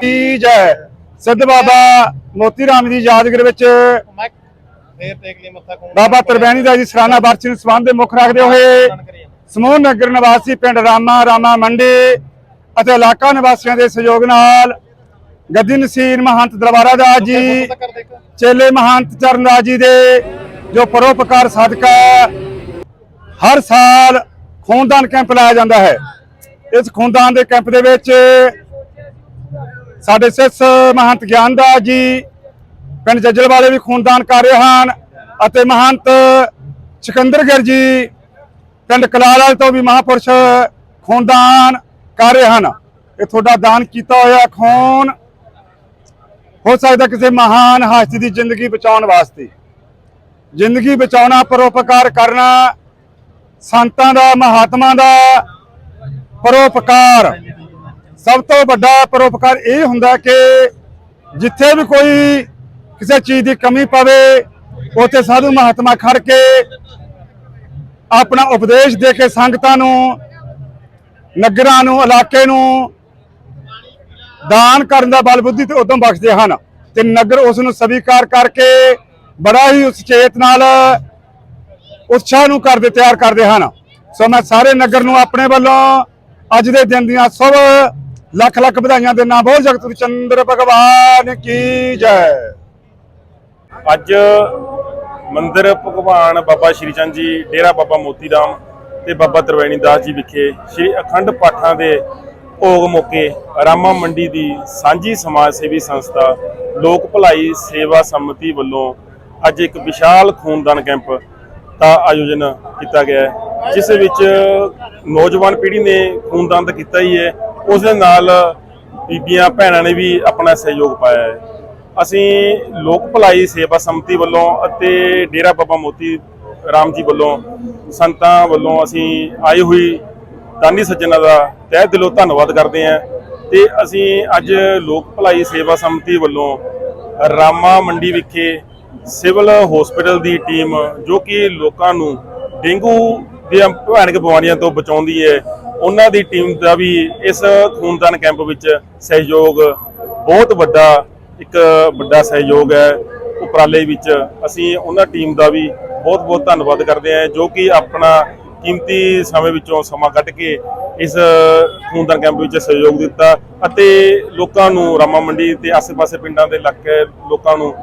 ਕੀ ਜੈ? ਸਿੱਧ ਬਾਬਾ ਮੋਤੀ ਰਾਮ ਦੀ ਯਾਦਗਾਰ ਵਿੱਚ ਬਾਬਾ ਤਰਵੈਣੀ ਦਾ ਜੀ ਸਰਾਣਾ ਬਰਸੀ ਨੂੰ ਸਬੰਧ ਦੇ ਮੁੱਖ ਰੱਖਦੇ ਹੋਏ ਸਮੂਹ ਨਗਰ ਨਿਵਾਸੀ ਪਿੰਡ ਰਾਮਾ ਰਾਮਾ ਮੰਡੀ ਅਤੇ ਇਲਾਕਾ ਨਿਵਾਸੀਆਂ ਦੇ ਸਹਿਯੋਗ ਨਾਲ ਗੱਦੀ ਨਸੀਰ ਮਹੰਤ ਦਰਬਾਰਾ ਦਾਸ ਜੀ ਚੇਲੇ ਮਹੰਤ ਚਰਨਦਾਸ ਜੀ ਦੇ ਜੋ ਪਰੋਪਕਾਰ ਸਦਕਾ ਹਰ ਸਾਲ ਖੂਨਦਾਨ ਕੈਂਪ ਲਾਇਆ ਜਾਂਦਾ ਹੈ। ਇਸ ਖੂਨਦਾਨ ਦੇ ਕੈਂਪ ਦੇ ਵਿੱਚ ਸਾਡੇ ਸਿੱਖ ਮਹੰਤ ਗਿਆਨਦਾਸ ਜੀ ਪਿੰਡ ਜੱਜਲ ਵਾਲੇ ਵੀ ਖੂਨਦਾਨ ਕਰ ਰਹੇ ਹਨ ਅਤੇ ਮਹੰਤ ਸਿਕੰਦਰਗਰ ਜੀ ਪਿੰਡ ਕਲਾਲ ਤੋਂ ਵੀ ਮਹਾਪੁਰਸ਼ ਖੂਨਦਾਨ ਕਰ ਰਹੇ ਹਨ। ਇਹ ਤੁਹਾਡਾ ਦਾਨ ਕੀਤਾ ਹੋਇਆ ਖੂਨ ਹੋ ਸਕਦਾ ਕਿਸੇ ਮਹਾਨ ਹਸਤੀ ਦੀ ਜ਼ਿੰਦਗੀ ਬਚਾਉਣ ਵਾਸਤੇ। ਜ਼ਿੰਦਗੀ ਬਚਾਉਣਾ ਪਰੋਪਕਾਰ ਕਰਨਾ ਸੰਤਾਂ ਦਾ, ਮਹਾਤਮਾ ਦਾ ਪਰੋਪਕਾਰ ਸਭ ਤੋਂ ਵੱਡਾ ਪਰੋਪਕਾਰ ਇਹ ਹੁੰਦਾ ਕਿ ਜਿੱਥੇ ਵੀ ਕੋਈ ਕਿਸੇ ਚੀਜ਼ ਦੀ ਕਮੀ ਪਵੇ, ਉੱਥੇ ਸਾਧੂ ਮਹਾਤਮਾ ਖੜ ਕੇ ਆਪਣਾ ਉਪਦੇਸ਼ ਦੇ ਕੇ ਸੰਗਤਾਂ ਨੂੰ, ਨਗਰਾਂ ਨੂੰ, ਇਲਾਕੇ ਨੂੰ ਦਾਨ ਕਰਨ ਦਾ ਬਲ ਬੁੱਧੀ ਤੇ ਉਦਮ ਬਖਸ਼ਦੇ ਹਨ ਤੇ ਨਗਰ ਉਸ ਨੂੰ ਸਵੀਕਾਰ ਕਰਕੇ ਬੜਾ ਹੀ ਉਚੇਤ ਨਾਲ ਉਤਸ਼ਾਹ ਨੂੰ ਕਰਦੇ, ਤਿਆਰ ਕਰਦੇ ਹਨ। ਸੋ ਮੈਂ ਸਾਰੇ ਨਗਰ ਨੂੰ ਆਪਣੇ ਵੱਲੋਂ ਅੱਜ ਦੇ ਦਿਨ ਦੀਆਂ ਸਭ ਲੱਖ ਲੱਖ ਵਧਾਈਆਂ ਦੇਣਾ, ਬੋਲ ਜਗਤ ਚੰਦਰ ਭਗਵਾਨ ਕੀ ਜੈ। ਅੱਜ ਮੰਦਿਰ ਭਗਵਾਨ ਬਾਬਾ ਸ਼੍ਰੀ ਚੰਦ ਜੀ, ਡੇਰਾ ਬਾਬਾ ਮੋਤੀ ਰਾਮ ਤੇ ਬਾਬਾ ਤਰਵੈਣੀ ਦਾਸ ਜੀ ਵਿਖੇ ਸ਼੍ਰੀ ਅਖੰਡ ਪਾਠਾਂ ਦੇ ਭੋਗ ਮੌਕੇ ਰਾਮਾ ਮੰਡੀ ਦੀ ਸਾਂਝੀ ਸਮਾਜ ਸੇਵੀ ਸੰਸਥਾ ਲੋਕ ਭਲਾਈ ਸੇਵਾ ਸੰਮਤੀ ਵੱਲੋਂ ਅੱਜ ਇੱਕ ਵਿਸ਼ਾਲ ਖੂਨਦਾਨ ਕੈਂਪ ਦਾ ਆਯੋਜਨ ਕੀਤਾ ਗਿਆ ਹੈ, ਜਿਸ ਵਿੱਚ ਨੌਜਵਾਨ ਪੀੜ੍ਹੀ ਨੇ ਖੂਨਦਾਨ ਤਾਂ ਕੀਤਾ ਹੀ ਹੈ ਉਸ ਦੇ ਨਾਲ ਬੀਬੀਆਂ ਭੈਣਾਂ ਨੇ ਵੀ ਆਪਣਾ ਸਹਿਯੋਗ ਪਾਇਆ ਹੈ। ਅਸੀਂ ਲੋਕ ਭਲਾਈ ਸੇਵਾ ਸੰਮਤੀ ਵੱਲੋਂ ਅਤੇ ਡੇਰਾ ਬਾਬਾ ਮੋਤੀ ਰਾਮ ਜੀ ਵੱਲੋਂ ਸੰਤਾਂ ਵੱਲੋਂ ਅਸੀਂ ਆਈ ਹੋਈ ਦਾਨੀ ਸੱਜਣਾ ਦਾ ਤਹਿ ਦਿਲੋਂ ਧੰਨਵਾਦ ਕਰਦੇ ਹਾਂ ਤੇ ਅਸੀਂ ਅੱਜ ਲੋਕ ਭਲਾਈ ਸੇਵਾ ਸੰਮਤੀ ਵੱਲੋਂ ਰਾਮਾ ਮੰਡੀ ਵਿਖੇ ਸਿਵਲ ਹਸਪੀਟਲ ਦੀ ਟੀਮ ਜੋ ਕਿ ਲੋਕਾਂ ਨੂੰ ਡੇਂਗੂ ਦੀਆਂ ਭਿਆਨਕ ਬਿਮਾਰੀਆਂ ਤੋਂ ਬਚਾਉਂਦੀ ਹੈ ਉਹਨਾਂ ਦੀ ਟੀਮ ਦਾ ਵੀ ਇਸ ਖੂਨਦਾਨ ਕੈਂਪ ਵਿੱਚ ਸਹਿਯੋਗ ਬਹੁਤ ਵੱਡਾ, ਇੱਕ ਵੱਡਾ ਸਹਿਯੋਗ ਹੈ। ਉਪਰਾਲੇ ਵਿੱਚ ਅਸੀਂ ਉਹਨਾਂ ਟੀਮ ਦਾ ਵੀ ਬਹੁਤ ਬਹੁਤ ਧੰਨਵਾਦ ਕਰਦੇ ਹਾਂ, ਜੋ ਕਿ ਆਪਣਾ ਕੀਮਤੀ ਸਮੇਂ ਵਿੱਚੋਂ ਸਮਾਂ ਕੱਢ ਕੇ ਇਸ ਖੂਨਦਾਨ ਕੈਂਪ ਵਿੱਚ ਸਹਿਯੋਗ ਦਿੱਤਾ ਅਤੇ ਲੋਕਾਂ ਨੂੰ ਰਾਮਾ ਮੰਡੀ ਤੇ ਆਸ-ਪਾਸੇ ਪਿੰਡਾਂ ਦੇ ਇਲਾਕੇ ਲੋਕਾਂ ਨੂੰ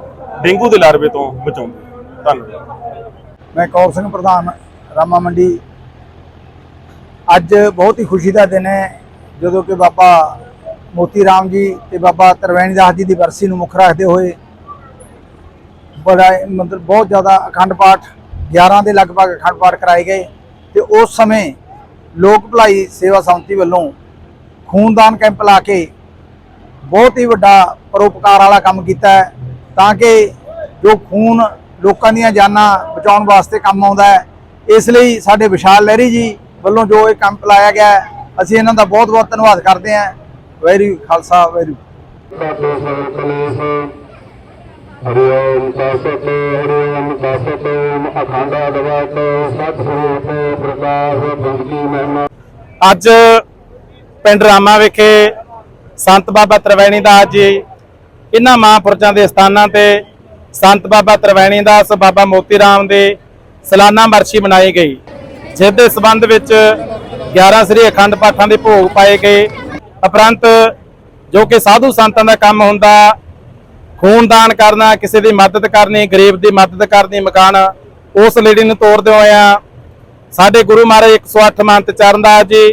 ਡੇਂਗੂ ਦੇ ਲਾਰਵੇ ਤੋਂ ਬਚਾਉਂਦੇ ਧੰਨਵਾਦ। ਮੈਂ ਕੌਰ ਸਿੰਘ, ਪ੍ਰਧਾਨ ਰਾਮਾ ਮੰਡੀ ਅੱਜ ਬਹੁਤ ਹੀ ਖੁਸ਼ੀ ਦਾ ਦਿਨ ਹੈ, ਜਦੋਂ ਕਿ ਬਾਬਾ ਮੋਤੀ ਰਾਮ ਜੀ ਤੇ ਬਾਬਾ ਤਰਵੈਣੀ ਦਾਸ ਜੀ ਦੀ ਬਰਸੀ ਨੂੰ ਮੁੱਖ ਰੱਖਦੇ ਹੋਏ ਬੜਾ ਮਤਲਬ ਬਹੁਤ ਜ਼ਿਆਦਾ ਅਖੰਡ ਪਾਠ 11 ਦੇ ਲਗਭਗ ਅਖੰਡ ਪਾਠ ਕਰਾਏ ਗਏ ਤੇ ਉਸ ਸਮੇਂ ਲੋਕ ਭਲਾਈ ਸੇਵਾ ਸੰਮਤੀ ਵੱਲੋਂ ਖੂਨਦਾਨ ਕੈਂਪ ਲਾ ਕੇ ਬਹੁਤ ਹੀ ਵੱਡਾ ਪਰਉਪਕਾਰ ਵਾਲਾ ਕੰਮ ਕੀਤਾ ਤਾਂ ਕਿ ਜੋ ਖੂਨ ਲੋਕਾਂ ਦੀਆਂ ਜਾਨਾਂ ਬਚਾਉਣ ਵਾਸਤੇ ਕੰਮ ਆਉਂਦਾ ਹੈ, ਇਸ ਲਈ ਸਾਡੇ ਵਿਸ਼ਾਲ ਲਹਿਰੀ ਜੀ ਵੱਲੋਂ ਜੋ ਇਹ ਕੈਂਪ ਲਾਇਆ ਗਿਆ ਅਸੀਂ ਇਹਨਾਂ ਦਾ ਬਹੁਤ ਬਹੁਤ ਧੰਨਵਾਦ ਕਰਦੇ ਹਾਂ। ਵੈਰੀ ਖਾਲਸਾ ਵੈਰੀ ਅਖੰਡ ਸਤਿਗੁਰੂ ਤੇ ਪ੍ਰਕਾਸ਼ ਬੰਦਗੀ ਮਹਿਮਾ। ਅੱਜ ਪਿੰਡ ਰਾਮਾ ਵਿਖੇ ਸੰਤ ਬਾਬਾ ਤਰਵੈਣੀ ਦਾਸ ਜੀ ਇਹਨਾਂ ਮਹਾਂਪੁਰਸ਼ਾਂ ਦੇ ਸਥਾਨਾਂ ਤੇ ਸੰਤ ਬਾਬਾ ਤਰਵੈਣੀ ਦਾਸ ਬਾਬਾ ਮੋਤੀ ਰਾਮ ਦੇ ਸਾਲਾਨਾ ਵਰਸ਼ੀ ਮਨਾਈ ਗਈ। ਜਿਸ ਦੇ ਸਬੰਧ ਵਿੱਚ 11 ਸ੍ਰੀ ਅਖੰਡ ਪਾਠਾਂ ਦੇ ਭੋਗ ਪਾਏ ਗਏ। ਉਪਰੰਤ ਜੋ ਕਿ ਸਾਧੂ ਸੰਤਾਂ ਦਾ ਕੰਮ ਹੁੰਦਾ, ਖੂਨਦਾਨ ਕਰਨਾ, ਕਿਸੇ ਦੀ ਮਦਦ ਕਰਨੀ, ਗਰੀਬ ਦੀ ਮਦਦ ਕਰਨੀ ਮਕਾਨ, ਉਸ ਲੇਡੀ ਨੂੰ ਤੋਰਦੇ ਹੋਇਆ ਸਾਡੇ ਗੁਰੂ ਮਹਾਰਾਜ 108 ਮੰਤ ਚਰਨਦਾਸ ਜੀ,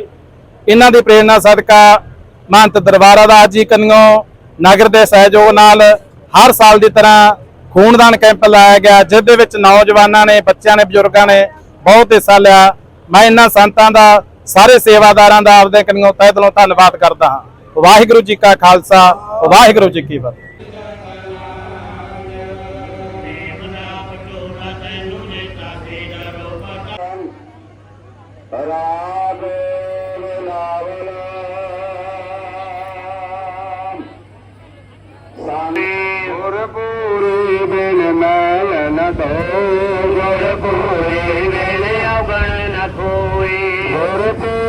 ਇਹਨਾਂ ਦੀ ਪ੍ਰੇਰਣਾ ਸਦਕਾ ਮਹੰਤ ਦਰਬਾਰਾ ਦਾ ਜੀ ਕੰਨਿਓ, ਨਗਰ ਦੇ ਸਹਿਯੋਗ ਨਾਲ ਹਰ ਸਾਲ ਦੀ ਤਰ੍ਹਾਂ ਖੂਨਦਾਨ ਕੈਂਪ ਲਾਇਆ ਗਿਆ, ਜਿਸ ਦੇ ਵਿੱਚ ਨੌਜਵਾਨਾਂ ਨੇ, ਬੱਚਿਆਂ ਨੇ, ਬਜ਼ੁਰਗਾਂ ਨੇ ਬਹੁਤ ਹਿੱਸਾ ਲਿਆ। ਮੈਂ ਇਹਨਾਂ ਸੰਤਾਂ ਦਾ, ਸਾਰੇ ਸੇਵਾਦਾਰਾਂ ਦਾ ਆਪਦੇ ਕੰਨੋਂ ਤਹਿ ਦਿਲੋਂ ਧੰਨਵਾਦ ਕਰਦਾ ਹਾਂ। ਵਾਹਿਗੁਰੂ ਜੀ ਕਾ ਖਾਲਸਾ, ਵਾਹਿਗੁਰੂ ਜੀ ਕੀ ਫਤਿਹ। ਸਾਨੀ ਗੁਰਪੂਰੇ ਬਿਨ ਮੈਂ ਨਾ ਤੋ రేపు